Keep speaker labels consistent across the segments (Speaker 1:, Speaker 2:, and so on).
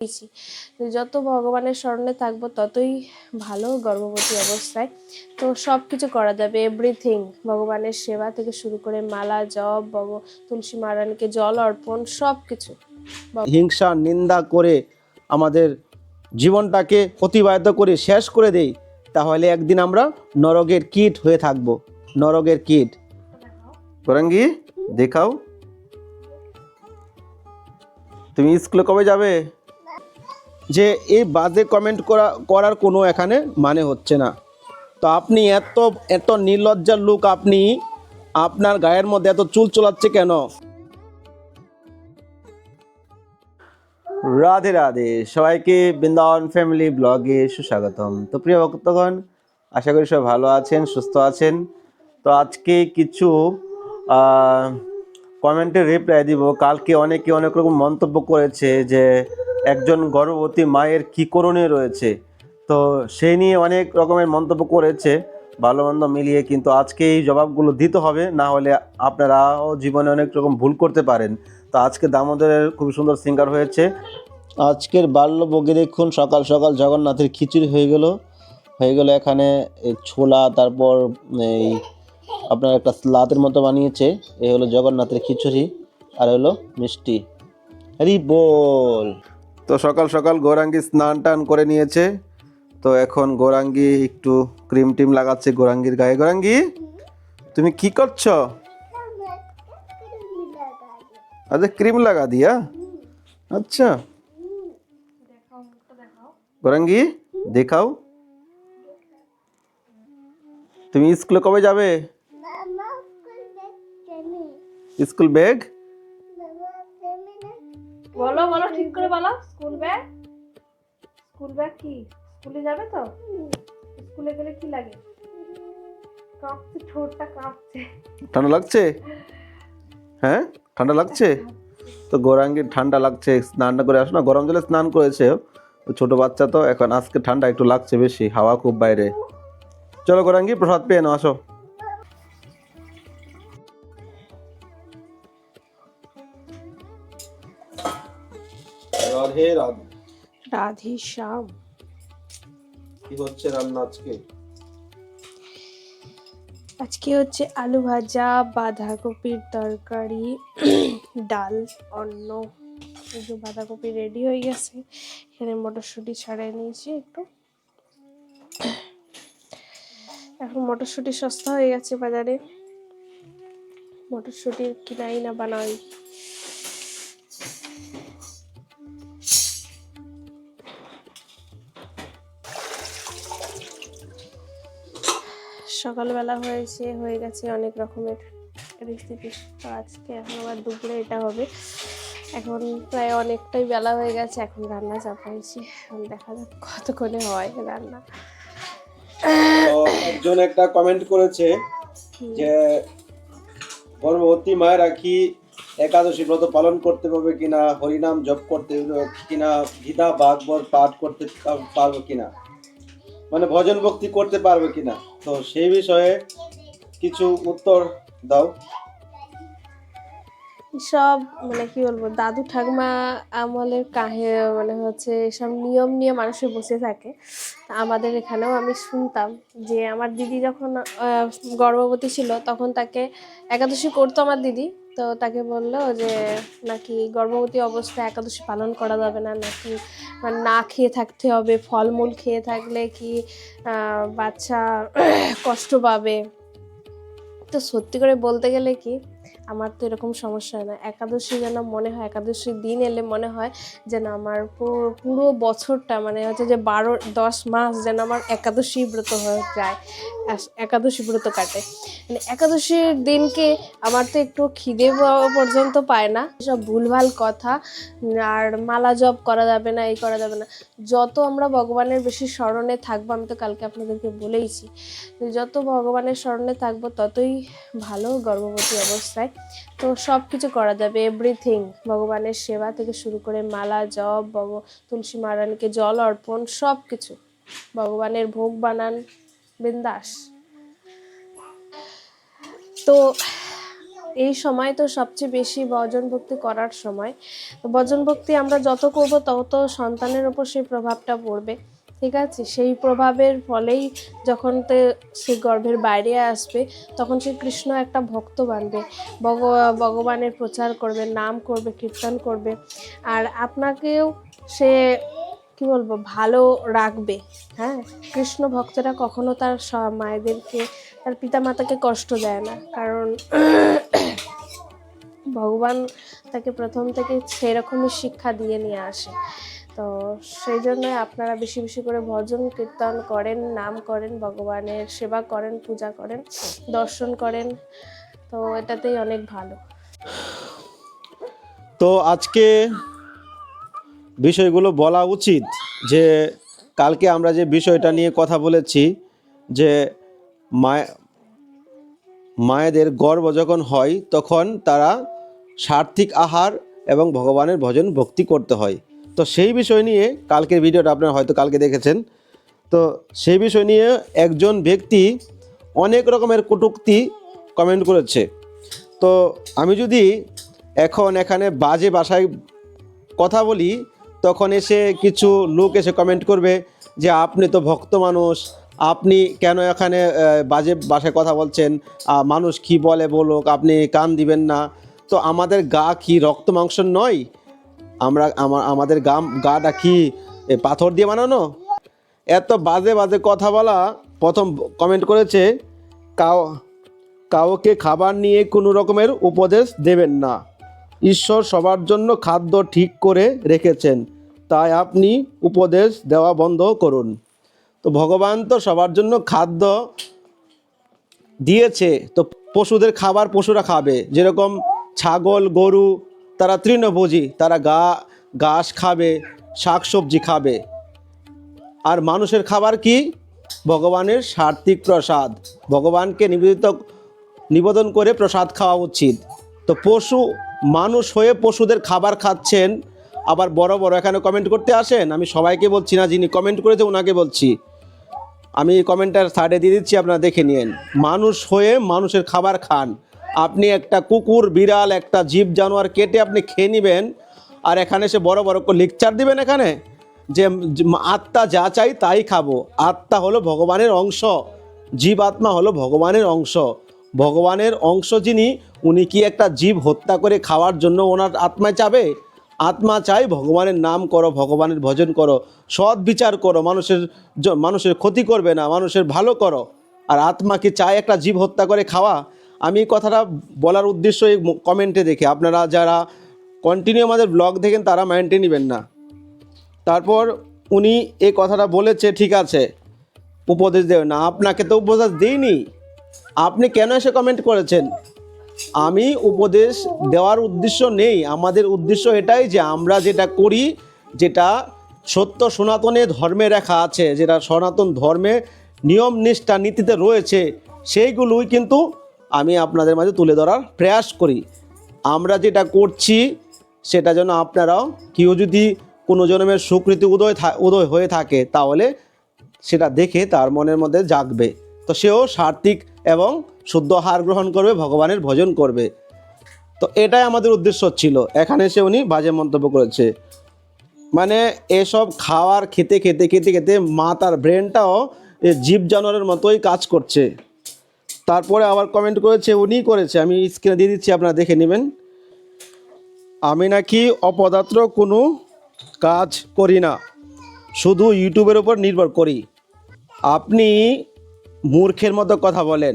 Speaker 1: পেয়েছি যত ভগবানের স্মরণে থাকব ততই ভালো গর্ভবতী অবস্থায়। তো সব কিছু করা যাবে এভরিথিং ভগবানের সেবা থেকে শুরু করে মালা জপ ভগ তুলসী মারানিকে জল অর্পণ সব কিছু
Speaker 2: হিংসা নিন্দা করে আমাদের জীবনটাকে অতিবাহিত করে শেষ করে দেই তাহলে একদিন আমরা নরকের কীট হয়ে থাকব। নরকের কীট। গরাঙ্গি দেখাও। তুমি স্কুলে কবে যাবে? যে এই বাজে কমেন্ট করা, করার কোনো এখানে মানে হচ্ছে না। তো আপনি এত এত নির্লজ্জার লোক আপনি, আপনার গায়ের মধ্যে এত চুল চলাচ্ছে কেন? রাধে রাধে। সবাইকে বৃন্দাবন ফ্যামিলি ব্লগে সুস্বাগতম। তো প্রিয় ভক্তগণ, আশা করি সবাই ভালো আছেন, সুস্থ আছেন। তো আজকে কিছু কমেন্টে রিপ্লাই দিব। কালকে অনেকে অনেক রকম মন্তব্য করেছে যে একজন গর্ভবতী মায়ের কী করণীয় রয়েছে? তো সেই নিয়ে অনেক রকমের মন্তব্য করেছে ভালো মন্দ মিলিয়ে, কিন্তু আজকে এই জবাবগুলো দিতে হবে, না হলে আপনারাও জীবনে অনেক রকম ভুল করতে পারেন। তো আজকে দামোদরের খুব সুন্দর সিঙ্গার হয়েছে। আজকের বাল্যভোগে দেখুন, সকাল সকাল জগন্নাথের খিচুড়ি হয়ে গেল। হয়ে গেল এখানে ছোলা, তারপর এই আপনার একটা স্লাতের মতো বানিয়েছে। এই হলো জগন্নাথের খিচুড়ি, আর হলো মিষ্টি। হরি বল! তো সকাল সকাল গৌরাঙ্গি স্নান টান করে নিয়েছে। তো এখন গৌরাঙ্গি একটু ক্রিম টিম লাগাচ্ছে গৌরাঙ্গির গায়ে। গৌরাঙ্গি তুমি কি করছ? আচ্ছা ক্রিম লাগা দিয়া? আচ্ছা। গৌরাঙ্গি দেখাও। তুমি স্কুলে কবে যাবে? School bag?
Speaker 1: ঠিক করে বলো স্কুল ব্যাগ স্কুল ব্যাগ কি? স্কুলে যাবে তো? স্কুলে গেলে কি লাগে? কাঁপছে, ঠোঁটটা কাঁপছে।
Speaker 2: ঠান্ডা লাগছে? হ্যাঁ? ঠান্ডা লাগছে? তো গৌরাঙ্গীর ঠান্ডা লাগছে, স্নান করে আসো না, গরম জলে স্নান করেছে। ছোট বাচ্চা তো, এখন আজকে ঠান্ডা একটু লাগছে বেশি, হাওয়া খুব বাইরে। চলো গৌরাঙ্গী, প্রসাদ পেয়ে নাও, আসো। রাধে রাধে।
Speaker 1: রাধে শ্যাম।
Speaker 2: কি হচ্ছে রান্না আজকে?
Speaker 1: আজকে হচ্ছে আলু ভাজা বাঁধাকপির তরকারি ডাল অন্ন। যে বাঁধাকপি রেডি হয়ে গেছে। এখানে মটরশুঁটি ছাড়িয়ে নিয়েছি একটু। এখন মটরশুঁটি সস্তা হয়ে গেছে বাজারে। মটরশুঁটির কিনাই না বানাই। সকালবেলা হয়েছে হয়ে গেছে অনেক রকমের রেসিপি তো আজকে এখন আবার দুপুরে এটা হবে। এখন প্রায় অনেকটাই বেলা হয়ে গেছে এখন রান্না চাপাইছি। এখন দেখা যাক কতক্ষণে হয় রান্না।
Speaker 2: একজন একটা কমেন্ট করেছে যে গর্ভবতী মায়েরা কি একাদশী ব্রত পালন করতে পারবে কিনা হরিনাম জপ করতে কিনা গীতা ভাগবত পাঠ করতে পারবে কিনা? মানে ভজন ভক্তি করতে পারবে কিনা? তো সেই বিষয়ে কিছু উত্তর দাও।
Speaker 1: সব মানে কি বলব, দাদু ঠাকুমা আমলের কাহে মানে হচ্ছে এসব নিয়ম নিয়ে মানুষে বসে থাকে। আমাদের এখানেও আমি শুনতাম যে, আমার দিদি যখন গর্ভবতী ছিল, তখন তাকে একাদশী করতো আমার দিদি। তো তাকে বলল যে, নাকি গর্ভবতী অবস্থায় একাদশী পালন করা যাবে না? নাকি মানে না খেয়ে থাকতে হবে? ফলমূল খেয়ে থাকলে কি বাচ্চা কষ্ট পাবে? তো সত্যি করে বলতে গেলে কি আমার তো এরকম সমস্যা হয় না। একাদশী যেন মনে হয় একাদশীর দিন এলে মনে হয় যেন আমার পুরো পুরো বছরটা মানে হচ্ছে যে বারো, দশ মাস যেন আমার একাদশী ব্রত হয়ে যায় একাদশী ব্রত কাটে। মানে একাদশীর দিনকে আমার তো একটু খিদে পর্যন্ত পায় না। সব ভুলভাল কথা আর মালা জপ করা যাবে না, এই করা যাবে না। যত আমরা ভগবানের বেশি স্মরণে থাকব, আমি তো কালকে আপনাদেরকে বলেইছি যত ভগবানের স্মরণে থাকব, ততই ভালো গর্ভবতী অবস্থায় তো সব কিছু করা যাবে এভরিথিং ভগবানের সেবা থেকে শুরু করে মালা, জপ, ভগ, তুলসী মারানিকে জল অর্পণ সব কিছু ভগবানের ভোগ বানান, বিন্দাস। তো এই সময় তো সবচেয়ে বেশি বজন ভক্তি করার সময়। বজন ভক্তি আমরা যত করব তত সন্তানের ওপর সেই প্রভাবটা পড়বে। ঠিক আছে? সেই প্রভাবের ফলেই যখন তে সে গর্ভের বাইরে আসবে, তখন সে কৃষ্ণ একটা ভক্ত বানবে। ভগ- ভগবানের প্রচার করবে, নাম করবে, কীর্তন করবে। আর আপনাকেও সে, কি বলব, ভালো রাখবে। হ্যাঁ? কৃষ্ণ ভক্তরা কখনো তার মায়েদেরকে, তার পিতামাতাকে কষ্ট দেয় না। কারণ ভগবান তাকে প্রথম থেকে সেরকমই শিক্ষা দিয়ে নিয়ে আসে। তো সেই জন্য আপনারা বেশি বেশি করে ভজন, কীর্তন করেন, নাম করেন, ভগবানের সেবা করেন, পূজা করেন, দর্শন করেন। তো এটাতেই অনেক ভালো।
Speaker 2: তো আজকে বিষয়গুলো বলা উচিত যে কালকে আমরা যে বিষয়টা নিয়ে কথা বলেছি যে মায়, মায়েদের গর্ব যখন হয় তখন তারা সার্থিক আহার এবং ভগবানের ভজন ভক্তি করতে হয়। তো সেই বিষয় নিয়ে কালকের ভিডিওটা আপনারা হয়তো কালকে দেখেছেন। তো সেই বিষয় নিয়ে একজন ব্যক্তি অনেক রকমের কটূক্তি কমেন্ট করেছে। তো আমি যদি এখন এখানে বাজে ভাষায় কথা বলি, তখন এসে কিছু লোক এসে কমেন্ট করবে যে, আপনি তো ভক্ত মানুষ, আপনি কেন এখানে বাজে ভাষায় কথা বলছেন? মানুষ কি বলে বলুক, আপনি কান দিবেন না। তো আমাদের গা কি রক্ত মাংস নয় আমরা আমা- আমাদের গা গাটা কি পাথর দিয়ে বানানো? এত বাজে বাজে কথা বলা, প্রথম কমেন্ট করেছে কাউ কাউকে খাবার নিয়ে কোনো রকমের উপদেশ দেবেন না। ঈশ্বর সবার জন্য খাদ্য ঠিক করে রেখেছেন, তাই আপনি উপদেশ দেওয়া বন্ধ করুন। তো ভগবান তো সবার জন্য খাদ্য দিয়েছে, তো পশুদের খাবার পশুরা খাবে, যেরকম ছাগল, গরু তারা তৃণভোজী, তারা গা, ঘাস খাবে শাক সবজি খাবে। আর মানুষের খাবার কি? ভগবানের সার্থিক প্রসাদ। ভগবানকে নিবেদিত, নিবেদন করে প্রসাদ খাওয়া উচিত। তো পশু, মানুষ হয়ে পশুদের খাবার খাচ্ছেন। আবার বড় বড় এখানে কমেন্ট করতে আসেন? আমি সবাইকে বলছি না, যিনি কমেন্ট করেছে ওনাকে বলছি। আমি কমেন্টার সাইডে দিয়ে দিচ্ছি, আপনারা দেখে নিন মানুষ হয়ে মানুষের খাবার খান। আপনি একটা কুকুর, বিড়াল, একটা জীব, জানোয়ার কেটে আপনি খেয়ে নেবেন আর এখানে সে বড় বড় করে লেকচার দিবেন এখানে যে আত্মা যা চাই তাই খাব। আত্মা হলো ভগবানের অংশ, জীব আত্মা হলো ভগবানের অংশ। ভগবানের অংশ যিনি, উনি কি একটা জীব হত্যা করে খাওয়ার জন্য ওনার আত্মায় চাবে? আত্মা চাই ভগবানের নাম করো, ভগবানের ভজন করো, সৎ বিচার করো, মানুষের মানুষের ক্ষতি করবে না, মানুষের ভালো করো। আর আত্মা কি চায় একটা জীব হত্যা করে খাওয়া? আমি কথাটা বলার উদ্দেশ্য এই কমেন্টে দেখে। আপনারা যারা কন্টিনিউ আমাদের ব্লগ দেখেন, তারা মাইন্ডে নেবেন না। তারপর উনি এই কথাটা বলেছে, ঠিক আছে, উপদেশ দেবে না। আপনাকে তো উপদেশ দিইনি। আপনি কেন এসে কমেন্ট করেছেন? আমি উপদেশ দেওয়ার উদ্দেশ্য নেই। আমাদের উদ্দেশ্য এটাই যে আমরা যেটা করি, যেটা সত্য সনাতনে ধর্মে রেখা আছে, যেটা সনাতন ধর্মে নিয়ম নিষ্ঠা নীতিতে রয়েছে, সেইগুলোই কিন্তু আমি আপনাদের মাঝে তুলে ধরার প্রয়াস করি। আমরা যেটা করছি, সেটা যেন আপনারাও কেউ যদি কোনো জন্মের সুকৃতি উদয় উদয় হয়ে থাকে, তাহলে সেটা দেখে তার মনের মধ্যে জাগবে। তো সেও সার্থিক এবং শুদ্ধ আহার গ্রহণ করবে, ভগবানের ভজন করবে। তো এটাই আমাদের উদ্দেশ্য ছিল। এখানে এসে উনি বাজে মন্তব্য করেছে। মানে এসব খাওয়ার খেতে খেতে খেতে খেতে মা তার ব্রেনটাও জীব জানোয়ারের মতোই কাজ করছে। তারপরে আবার কমেন্ট করেছে, উনি করেছে। আমি স্ক্রিনে দিয়ে দিচ্ছি, আপনারা দেখে নেবেন। আমি নাকি অপদার্থ কোনো কাজ করি না, শুধু ইউটিউবের উপর নির্ভর করি। আপনি মূর্খের মতো কথা বলেন।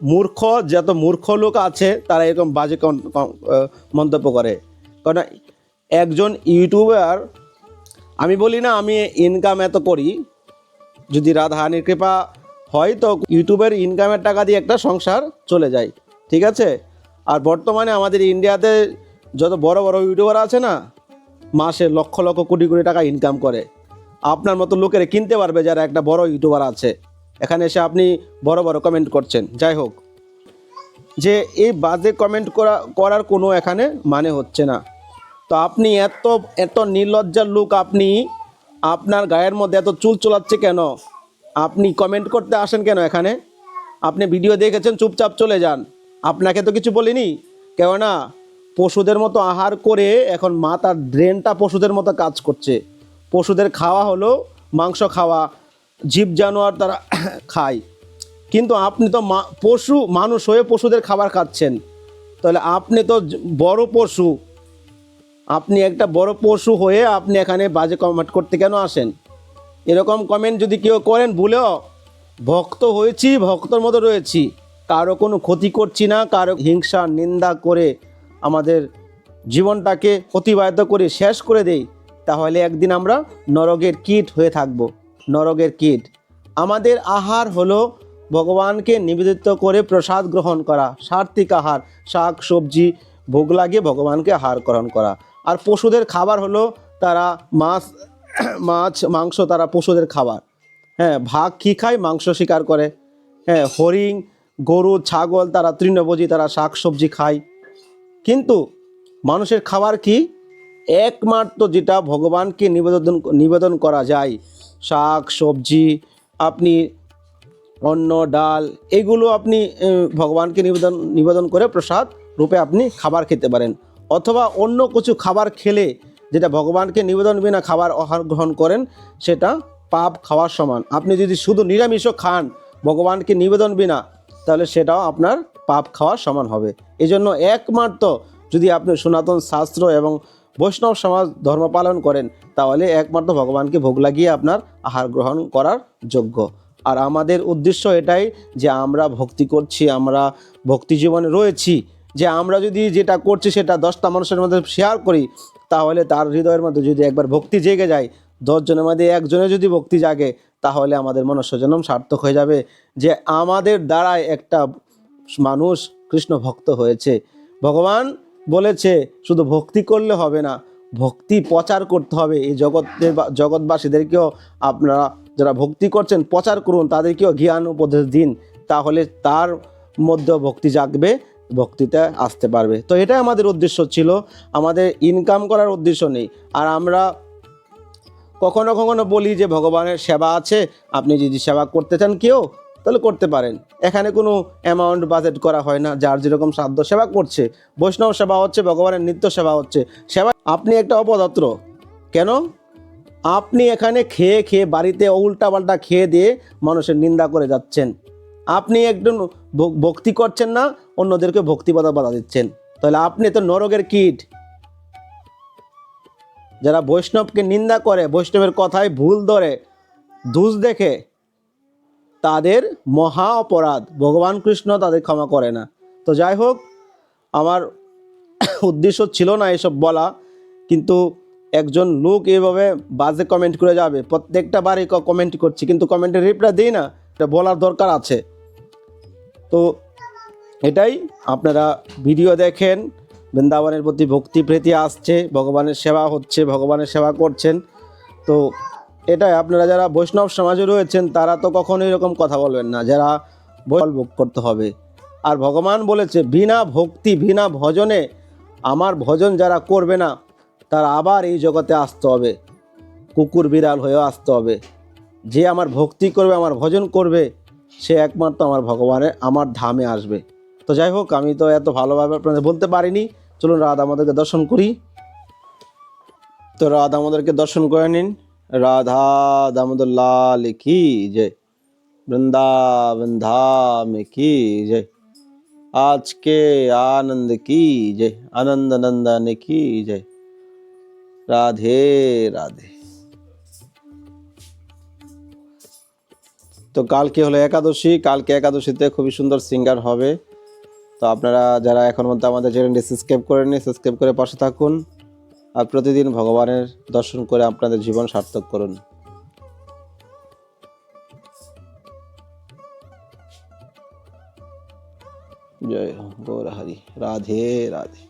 Speaker 2: মূর্খ, যত মূর্খ লোক আছে, তারা এরকম বাজে মন্তব্য করে। কারণ একজন ইউটিউবার, আমি বলি না আমি ইনকাম এত করি, যদি রাধা রাধাহানির কৃপা হয় তো ইউটিউবের ইনকামের টাকা দিয়ে একটা সংসার চলে যায়, ঠিক আছে? আর বর্তমানে আমাদের ইন্ডিয়াতে যত বড় বড় ইউটিউবার আছে না, মাসে লক্ষ লক্ষ কোটি কোটি টাকা ইনকাম করে। আপনার মতো লোকেরা কিনতে পারবে যারা একটা বড় ইউটিউবার আছে। এখানে এসে আপনি বড় বড় কমেন্ট করছেন, যাই হোক। যে এই বাজে কমেন্ট করা, করার কোনো এখানে মানে হচ্ছে না। তো আপনি এত এত নির্লজ্জার লোক, আপনি আপনার গায়ের মধ্যে এত চুল চলাচ্ছে কেন? আপনি কমেন্ট করতে আসেন কেন এখানে? আপনি ভিডিও দেখেছেন, চুপচাপ চলে যান। আপনাকে তো কিছু বলিনি। কেননা, পশুদের মতো আহার করে এখন মা তার ড্রেনটা পশুদের মতো কাজ করছে। পশুদের খাওয়া হলো মাংস খাওয়া, জীব জানোয়ার তারা খায়। কিন্তু আপনি তো পশু, মানুষ হয়ে পশুদের খাবার খাচ্ছেন। তাহলে আপনি তো বড় পশু। আপনি একটা বড় পশু হয়ে আপনি এখানে বাজে কমেন্ট করতে কেন আসেন? এরকম কমেন্ট যদি কেউ করেন, ভুলেও ভক্ত হয়েছি, ভক্তর মতো রয়েছি। কারও কোনো ক্ষতি করছি না, কারও হিংসা, নিন্দা করে আমাদের জীবনটাকে অতিবাহিত করে শেষ করে দেই, তাহলে একদিন আমরা নরকের কীট হয়ে থাকব, নরকের কীট। আমাদের আহার হলো ভগবানকে নিবেদিত করে প্রসাদ গ্রহণ করা সার্থিক আহার, শাক, সবজি, ভোগ লাগিয়ে ভগবানকে আহার গ্রহণ করা। আর পশুদের খাবার হলো তারা মাছ মাছ, মাংস তারা পশুদের খাবার। হ্যাঁ ভাগ কী খায়? মাংস শিকার করে। হ্যাঁ হরিণ, গরু, ছাগল, তারা তৃণভোজী, তারা শাক সবজি খায়। কিন্তু মানুষের খাবার কি? একমাত্র যেটা ভগবানকে নিবেদন নিবেদন করা যায়। শাক, সবজি, আপনি অন্ন, ডাল, এগুলো আপনি ভগবানকে নিবেদন নিবেদন করে প্রসাদ রূপে আপনি খাবার খেতে পারেন। অথবা অন্য কিছু খাবার খেলে যেটা ভগবানকে নিবেদন বিনা খাবার আহার গ্রহণ করেন, সেটা পাপ খাওয়ার সমান। আপনি যদি শুধু নিরামিষও খান ভগবানকে নিবেদন বিনা, তাহলে সেটাও আপনার পাপ খাওয়ার সমান হবে। এই জন্য একমাত্র যদি আপনি সনাতন শাস্ত্র এবং বৈষ্ণব সমাজ ধর্ম পালন করেন, তাহলে একমাত্র ভগবানকে ভোগ লাগিয়ে আপনার আহার গ্রহণ করার যোগ্য। আর আমাদের উদ্দেশ্য এটাই যে আমরা ভক্তি করছি, আমরা ভক্তি জীবনে রয়েছি, যে আমরা যদি যেটা করছি সেটা দশটা মানুষের মধ্যে শেয়ার করি তাহলে তার হৃদয়ের মধ্যে যদি একবার ভক্তি জেগে যায়, দশজনের মধ্যে একজনে যদি ভক্তি জাগে, তাহলে আমাদের মনুষ্যজন্ম সার্থক হয়ে যাবে। যে আমাদের দ্বারাই একটা মানুষ কৃষ্ণ ভক্ত হয়েছে। ভগবান বলেছে, শুধু ভক্তি করলে হবে না, ভক্তি প্রচার করতে হবে। এই জগতের জগৎবাসীদেরকেও আপনারা যারা ভক্তি করছেন, প্রচার করুন, তাদেরকেও জ্ঞান উপদেশ দিন। তাহলে তার মধ্যেও ভক্তি জাগবে। ভক্তিতে আসতে পারবে। তো এটাই আমাদের উদ্দেশ্য ছিল। আমাদের ইনকাম করার উদ্দেশ্য নেই। আর আমরা কখনো কখনো বলি যে, ভগবানের সেবা আছে, আপনি যদি সেবা করতে চান কেউ, তাহলে করতে পারেন। এখানে কোনো অ্যামাউন্ট বাজেট করা হয় না। যার যেরকম সাধ্য সেবা করছে। বৈষ্ণব সেবা হচ্ছে, ভগবানের নিত্য সেবা হচ্ছে। সেবা আপনি একটা অপদাত্র কেন? আপনি এখানে খেয়ে খেয়ে বাড়িতে উল্টা পাল্টা খেয়ে দিয়ে মানুষের নিন্দা করে যাচ্ছেন। আপনি একজন ভক্তি করছেন না, অন্যদেরকে ভক্তি বাধা দিচ্ছেন। তাহলে আপনি তো নরকের কীট। যারা বৈষ্ণবকে নিন্দা করে, বৈষ্ণবের কথায় ভুল ধরে দুষ দেখে, তাদের মহা অপরাধ। ভগবান কৃষ্ণ তাদের ক্ষমা করে না। তো যাই হোক, আমার উদ্দেশ্য ছিল না এসব বলা, কিন্তু একজন লোক এভাবে বাজে কমেন্ট করে যাবে। প্রত্যেকটা বারে কমেন্ট করছি, কিন্তু কমেন্টের রিপ্লাই দিই না। এটা বলার দরকার আছে। তো এটাই আপনারা ভিডিও দেখেন, বৃন্দাবনের প্রতি ভক্তি প্রীতি আসছে, ভগবানের সেবা হচ্ছে, ভগবানের সেবা করছেন। তো এটাই আপনারা যারা বৈষ্ণব সমাজে রয়েছেন, তারা তো কখনো এরকম কথা বলবেন না, যারা বল ভোগ করতে হবে। আর ভগবান বলেছে, বিনা ভক্তি, বিনা ভজনে আমার ভজন যারা করবে না, তারা আবার এই জগতে আসতে হবে। কুকুর বিড়াল হয়েও আসতে হবে। যে আমার ভক্তি করবে, আমার ভজন করবে সে একমাত্র আমার ভগবানের, আমার ধামে আসবে। তো যাই হোক, আমি তো এত ভালোভাবে আপনাদের বলতে পারিনি। চলুন রাধা আমাদেরকে দর্শন করি। তো রাধ আমাদেরকে দর্শন করে নিন। রাধা দামোদর লাল কি জয়। বৃন্দাবন ধাম কি জয়। আজকে আনন্দ কি জয়। আনন্দ নন্দন কি জয়। রাধে রাধে। তো কালকে হলো একাদশী, কালকে একাদশীতে খুবই সুন্দর সিঙ্গার হবে। তো আপনারা যারা এখন মধ্যে আমাদের চ্যানেলটি সাবস্ক্রাইব করেননি সাবস্ক্রাইব করে পাশে থাকুন আর প্রতিদিন ভগবানের দর্শন করে আপনাদের জীবন সার্থক করুন। জয় গৌরহরি রাধে রাধে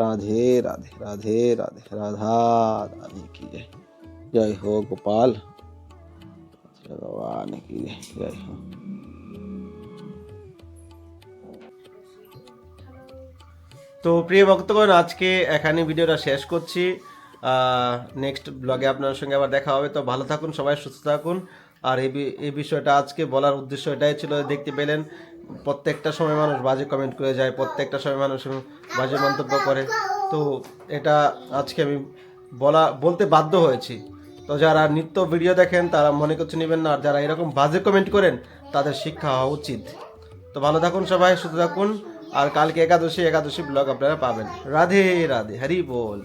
Speaker 2: রাধে রাধে রাধে রাধে, রাধা রাধে কি জয়। জয় হো গোপাল। বাবা নাকি যাই হোক তো প্রিয় ভক্তগণ, আজকে এখানে ভিডিওটা শেষ করছি। নেক্সট ব্লগে আপনার সঙ্গে আবার দেখা হবে। তো ভালো থাকুন, সবাই সুস্থ থাকুন। আর এই এই বিষয়টা আজকে বলার উদ্দেশ্য এটাই ছিল, দেখতে পেলেন, প্রত্যেকটা সময় মানুষ বাজে কমেন্ট করে যায়, প্রত্যেকটা সময় মানুষ বাজে মন্তব্য করে। তো এটা আজকে আমি বলা, বলতে বাধ্য হয়েছি। তো যারা নিত্য ভিডিও দেখেন, তারা মনে করছে নেবেন না। আর যারা এরকম বাজে কমেন্ট করেন, তাদের শিক্ষা হওয়া উচিত। তো ভালো থাকুন সবাই, সুস্থ থাকুন। আর কালকে একাদশী একাদশী ব্লগ আপনারা পাবেন। রাধে রাধে, হরি বল।